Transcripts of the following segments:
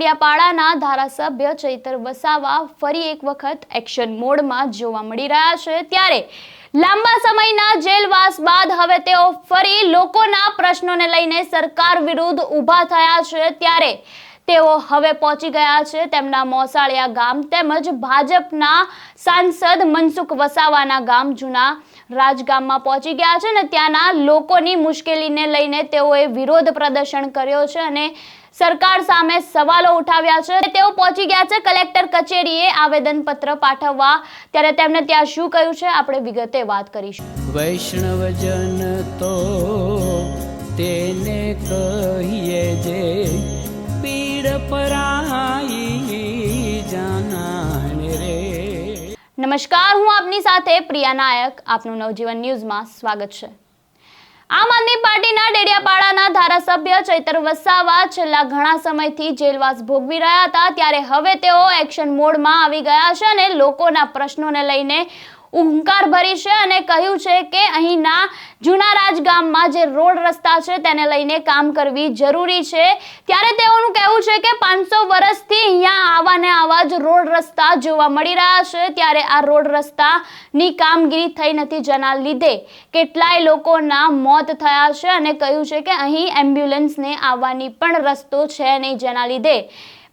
ડેડિયાપાડાના ધારાસભ્ય ચૈતર વસાવા ફરી એક વખત એક્શન મોડમાં જોવા મળી રહ્યા છે. ત્યારે લાંબા સમયના જેલવાસ બાદ હવે તેઓ ફરી લોકોના પ્રશ્નોને લઈને સરકાર વિરુદ્ધ ઊભા થયા છે. ત્યારે તેઓ હવે પહોંચી ગયા છે તેમના મોસાળિયા ગામ તેમજ ભાજપના સાંસદ મનસુખ વસાવાના ગામ જૂના રાજગામમાં પહોંચી ગયા છે અને ત્યાંના લોકોની મુશ્કેલીને લઈને તેઓએ વિરોધ પ્રદર્શન કર્યો છે અને સરકાર સામે સવાલો ઉઠાવ્યા છે. તેઓ પહોંચી ગયા છે કલેક્ટર કચેરીએ આવેદનપત્ર પાઠવવા. ત્યારે તેમણે ત્યાં શું કહ્યું છે આપણે વિગતે વાત કરીશું. વૈષ્ણવજન તો તેને કહીએ જે નમસ્કાર હું આપની સાથે પ્રિયા નાયક આપનું નવજીવન ન્યૂઝમાં સ્વાગત છે આમ આદમી પાર્ટીના ડેડિયાપાડાના ધારાસભ્ય ચૈતર વસાવા છેલ્લા ઘણા સમયથી જેલવાસ ભોગવી રહ્યા હતા, ત્યારે હવે તેઓ એક્શન મોડમાં આવી ગયા છે અને લોકોના પ્રશ્નોને લઈને હુંકાર ભરી છે અને કહ્યું છે કે અહીંના જૂના રાજ ગામમાં જે રોડ રસ્તા છે તેને લઈને કામ કરવી જરૂરી છે. ત્યારે તેઓનું કહેવું છે કે પાંચસો વર્ષથી અહીંયા આવા ને આવા જ રોડ રસ્તા જોવા મળી રહ્યા છે. ત્યારે આ રોડ રસ્તાની કામગીરી થઈ નથી જેના લીધે કેટલાય લોકોના મોત થયા છે અને કહ્યું છે કે અહીં એમ્બ્યુલન્સને આવવાની પણ રસ્તો છે નહીં જેના લીધે.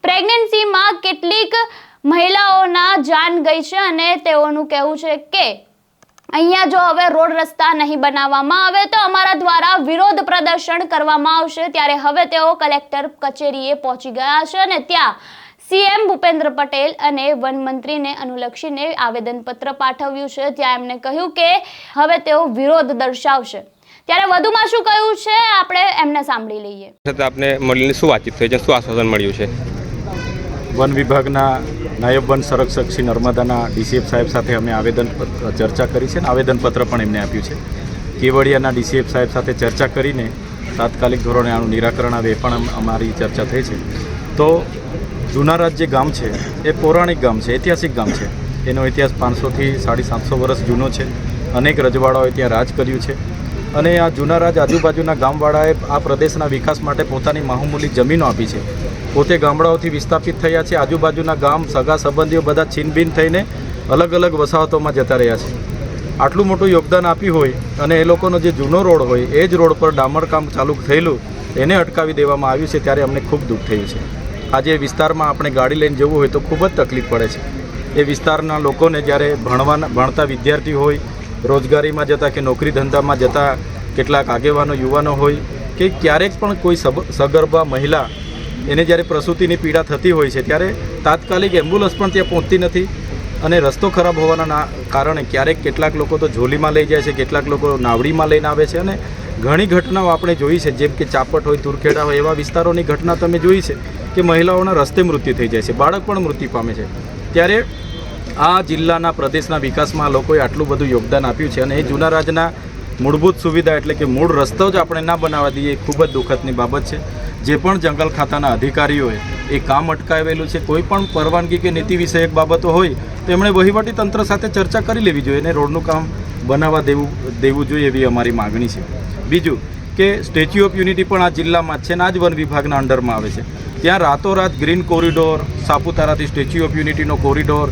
પ્રેગ્નન્સીમાં કેટલીક મહિલાઓના જાન ગઈ છે અને તેઓનું કહેવું છે કે અહીંયા જો હવે રોડ રસ્તા નહીં બનાવવામાં આવે તો અમારા દ્વારા વિરોધ પ્રદર્શન કરવામાં આવશે. ત્યારે હવે તેઓ કલેક્ટર કચેરીએ પહોંચી ગયા છે અને ત્યાં સીએમ ભૂપેન્દ્ર પટેલ અને વન મંત્રીને અનુલક્ષીને આવેદનપત્ર પાઠવ્યું છે. ત્યાં એમણે કહ્યું કે હવે તેઓ વિરોધ દર્શાવશે. ત્યારે વધુમાં શું કહ્યું છે આપણે એમને સાંભળી લઈએ. આપને મળીને શું વાતચીત થઈ છે? શું આશ્વાસન મળ્યું છે? વન વિભાગના નાયબ વન સંરક્ષક શ્રી નર્મદાના ડીસીએફ સાહેબ સાથે અમે આવેદન ચર્ચા કરી છે અને આવેદનપત્ર પણ એમને આપ્યું છે. કેવડિયાના ડીસીએફ સાહેબ સાથે ચર્ચા કરીને તાત્કાલિક ધોરણે આનું નિરાકરણ આવે પણ અમારી ચર્ચા થઈ છે. તો જૂના રાજ જે ગામ છે, એ પૌરાણિક ગામ છે, ઐતિહાસિક ગામ છે. એનો ઇતિહાસ પાંચસોથી સાડી સાતસો વર્ષ જૂનો છે. અનેક રજવાડાઓએ ત્યાં રાજ કર્યું છે. અને આ જૂના રાજ આજુબાજુના ગામવાળાએ આ પ્રદેશના વિકાસ માટે પોતાની માહુમૂલી જમીનો આપી છે. પોતે ગામડાઓથી વિસ્થાપિત થયા છે, આજુબાજુના ગામ, સગા સંબંધીઓ બધા છીનભીન થઈને અલગ અલગ વસાહતોમાં જતા રહ્યા છે. આટલું મોટું યોગદાન આપ્યું હોય અને એ લોકોનો જે જૂનો રોડ હોય, એ જ રોડ પર ડામરકામ ચાલુ થયેલું, એને અટકાવી દેવામાં આવ્યું છે ત્યારે અમને ખૂબ દુઃખ થયું છે. આજે વિસ્તારમાં આપણે ગાડી લઈને જવું હોય તો ખૂબ જ તકલીફ પડે છે. એ વિસ્તારના લોકોને જ્યારે ભણવાના, ભણતા વિદ્યાર્થી હોય રોજગારીમાં જતા કે નોકરી ધંધામાં જતા કેટલાક આગેવાનો, યુવાનો હોય કે ક્યારેક પણ કોઈ સગર્ભા મહિલા એને જ્યારે પ્રસૂતિની પીડા થતી હોય છે, ત્યારે તાત્કાલિક એમ્બ્યુલન્સ પણ ત્યાં પહોંચતી નથી અને રસ્તો ખરાબ હોવાના કારણે ક્યારેક કેટલાક લોકો તો ઝોલીમાં લઈ જાય છે, કેટલાક લોકો નાવડીમાં લઈને આવે છે અને ઘણી ઘટનાઓ આપણે જોઈ છે, જેમ કે ચાપટ હોય, તુરખેડા હોય, એવા વિસ્તારોની ઘટના તમે જોઈ છે કે મહિલાઓના રસ્તે મૃત્યુ થઈ જાય છે, બાળક પણ મૃત્યુ પામે છે. ત્યારે આ જિલ્લાના પ્રદેશના વિકાસમાં લોકોએ આટલું બધું યોગદાન આપ્યું છે અને એ જૂના રાજના મૂળભૂત સુવિધા એટલે કે મૂળ રસ્તો જ આપણે ના બનાવવા દઈએ, એ ખૂબ જ દુઃખદની બાબત છે. જે પણ જંગલ ખાતાના અધિકારીઓએ એ કામ અટકાવેલું છે, કોઈ પણ પરવાનગી કે નીતિ વિષયક બાબતો હોય, તો એમણે વહીવટી તંત્ર સાથે ચર્ચા કરી લેવી જોઈએ અને રોડનું કામ બનાવવા દેવું દેવું જોઈએ એવી અમારી માગણી છે. બીજું કે સ્ટેચ્યુ ઓફ યુનિટી પણ આ જિલ્લામાં છે ને આ જ વન વિભાગના અંડરમાં આવે છે. ત્યાં રાતોરાત ગ્રીન કોરિડોર, સાપુતારાથી statue of યુનિટીનો corridor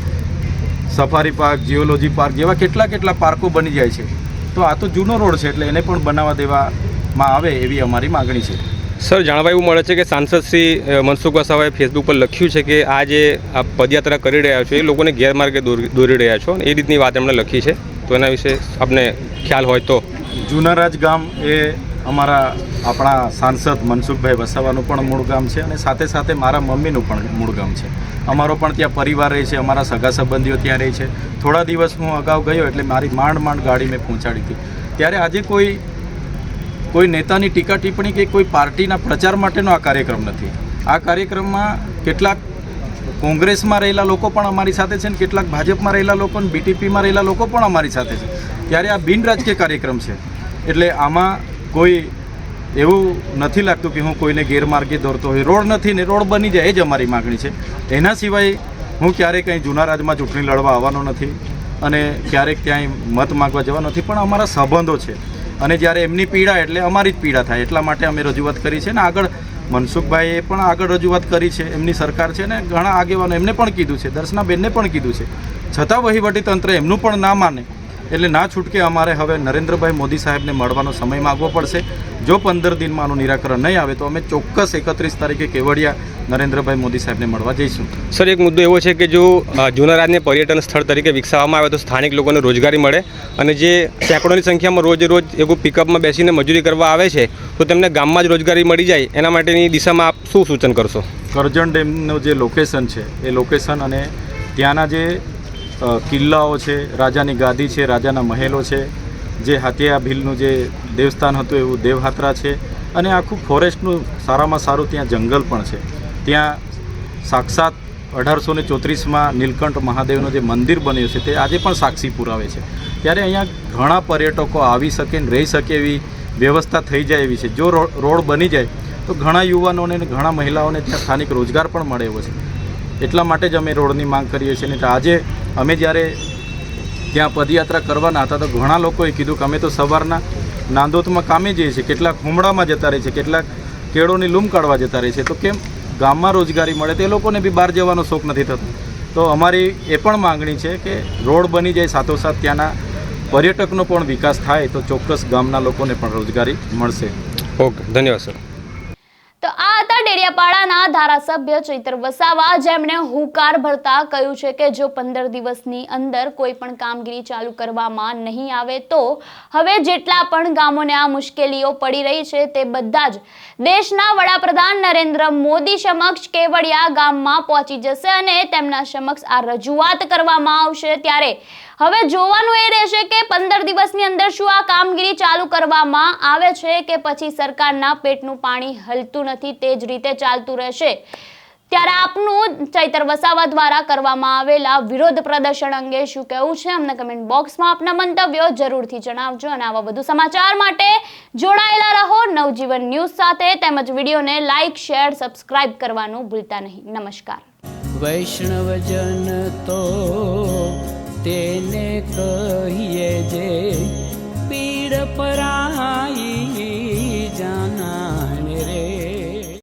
safari park geology park જેવા કેટલા કેટલા પાર્કો બની જાય છે. તો આ તો જૂનો રોડ છે એટલે એને પણ બનાવવા દેવામાં આવે એવી અમારી માગણી છે. સર જાણવા એવું મળે છે કે સાંસદ શ્રી મનસુખ વસાવાએ ફેસબુક પર લખ્યું છે કે આ જે આ પદયાત્રા કરી રહ્યા છો એ લોકોને ગેરમાર્ગે દોરી રહ્યા છો એ રીતની વાત એમણે લખી છે. તો એના વિશે આપને ખ્યાલ હોય તો. જુનારાજ ગામ એ અમારા આપણા સાંસદ મનસુખભાઈ વસાવાનું પણ મૂળ ગામ છે અને સાથે સાથે મારા મમ્મીનું પણ મૂળ ગામ છે. અમારો પણ ત્યાં પરિવાર રહે છે, અમારા સગા સંબંધીઓ ત્યાં રહે છે. થોડા દિવસ હું અગાઉ ગયો એટલે મારી માંડ માંડ ગાડી મેં પહોંચાડી હતી. ત્યારે આજે કોઈ કોઈ નેતાની ટીકા ટિપ્પણી કે કોઈ પાર્ટીના પ્રચાર માટેનો આ કાર્યક્રમ નથી. આ કાર્યક્રમમાં કેટલાક કોંગ્રેસમાં રહેલા લોકો પણ અમારી સાથે છે ને કેટલાક ભાજપમાં રહેલા લોકો અને બીટીપીમાં રહેલા લોકો પણ અમારી સાથે છે. ત્યારે આ બિન રાજકીય કાર્યક્રમ છે. એટલે આમાં કોઈ એવું નથી લાગતું કે હું કોઈને ગેરમાર્ગે દોરતો હોય. રોડ નથી ને રોડ બની જાય, એ જ અમારી માગણી છે. એના સિવાય હું ક્યારેય કંઈ જૂના રાજમાં ચૂંટણી લડવા આવવાનો નથી અને ક્યારેક ક્યાંય મત માગવા જવાનો નથી, પણ અમારા સંબંધો છે. અને જ્યારે એમની પીડા એટલે અમારી જ પીડા થાય, એટલા માટે અમે રજૂઆત કરી છે. ને આગળ મનસુખભાઈએ પણ આગળ રજૂઆત કરી છે, એમની સરકાર છે ને ઘણા આગેવાનો એમને પણ કીધું છે, દર્શનાબેનને પણ કીધું છે. છતાં વહીવટી તંત્ર એમનું પણ ના માને. એટલે ના છૂટકે અમારે હવે નરેન્દ્રભાઈ મોદી સાહેબને મળવાનો સમય માગવો પડશે. જો પંદર દિનમાં આનું નિરાકરણ નહીં આવે તો અમે ચોક્કસ એકત્રીસ તારીખે કેવડિયા નરેન્દ્રભાઈ મોદી સાહેબને મળવા જઈશું. સર એક મુદ્દો એવો છે કે જો જૂના રાજને પર્યટન સ્થળ તરીકે વિકસાવવામાં આવે તો સ્થાનિક લોકોને રોજગારી મળે અને જે સેંકડોની સંખ્યામાં રોજ રોજ એવું પિકઅપમાં બેસીને મજૂરી કરવા આવે છે તો તેમને ગામમાં જ રોજગારી મળી જાય એના માટેની દિશામાં આપ શું સૂચન કરશો? કરજણ ડેમનું જે લોકેશન છે એ લોકેશન અને ત્યાંના જે કિલ્લાઓ છે, રાજાની ગાદી છે, રાજાના મહેલો છે, જે હાથિયા ભીલનું જે દેવસ્થાન હતું એવું દેવહાત્રા છે. અને આખું ફોરેસ્ટનું સારામાં સારું ત્યાં જંગલ પણ છે. ત્યાં સાક્ષાત અઢારસો ને ચોત્રીસમાં નીલકંઠ મહાદેવનું જે મંદિર બન્યું છે, તે આજે પણ સાક્ષી પુરાવે છે. ત્યારે અહીંયા ઘણા પર્યટકો આવી શકે ને રહી શકે એવી વ્યવસ્થા થઈ જાય એવી છે. જો રોડ બની જાય, તો ઘણા યુવાનોને અને ઘણા મહિલાઓને ત્યાં સ્થાનિક રોજગાર પણ મળે એવો છે. એટલા માટે જ અમે રોડની માંગ કરીએ છીએ ને આજે અમે જ્યારે ત્યાં પદયાત્રા કરવાના હતા તો ઘણા લોકોએ કીધું કે અમે તો સવારના નાંદોતમાં કામે જઈએ છીએ. કેટલાક હુમડામાં જતા રહે છે કેટલાક કેળોની લૂમ કાઢવા જતા રહે છે. તો કેમ ગામમાં રોજગારી મળે તે લોકોને બી બહાર જવાનો શોખ નથી થતો. તો અમારી એ પણ માંગણી છે કે રોડ બની જાય સાથોસાથ ત્યાંના પર્યટકનો પણ વિકાસ થાય તો ચોક્કસ ગામના લોકોને પણ રોજગારી મળશે. ઓકે ધન્યવાદ સર. તો આ હતા ડેડિયાપાડાના ધારાસભ્ય ચૈતર વસાવા જેમણે હુંકાર ભરતા કહ્યું છે કે જો પંદર દિવસની અંદર કોઈ પણ કામગીરી ચાલુ કરવામાં નહીં આવે તો હવે જેટલા પણ ગામોને આ મુશ્કેલીઓ પડી રહી છે તે બધા જ દેશના વડાપ્રધાન નરેન્દ્ર મોદી સમક્ષ કેવડિયા ગામમાં પહોંચી જશે અને તેમના સમક્ષ આ રજૂઆત કરવામાં આવશે ત્યારે હવે જોવાનું એ રહેશે કે પંદર દિવસની અંદર શું આ કામગીરી ચાલુ કરવામાં આવે છે કે પછી સરકારના પેટનું પાણી હલતું નથી તે જ રીતે ચાલતું રહેશે. ત્યારે આપનું ચૈતર વસાવા દ્વારા કરવામાં આવેલા વિરોધ પ્રદર્શન અંગે શું કહેવું છે? અમને કમેન્ટ બોક્સમાં આપના મંતવ્યો જરૂરથી જણાવજો અને આવા વધુ સમાચાર માટે જોડાયેલા રહો નવજીવન ન્યૂઝ સાથે તેમજ વિડીયોને લાઇક શેર સબસ્ક્રાઇબ કરવાનું ભૂલતા નહીં. નમસ્કાર. વૈષ્ણવજન તો તેને કહીએ જે પીડ પરાઈ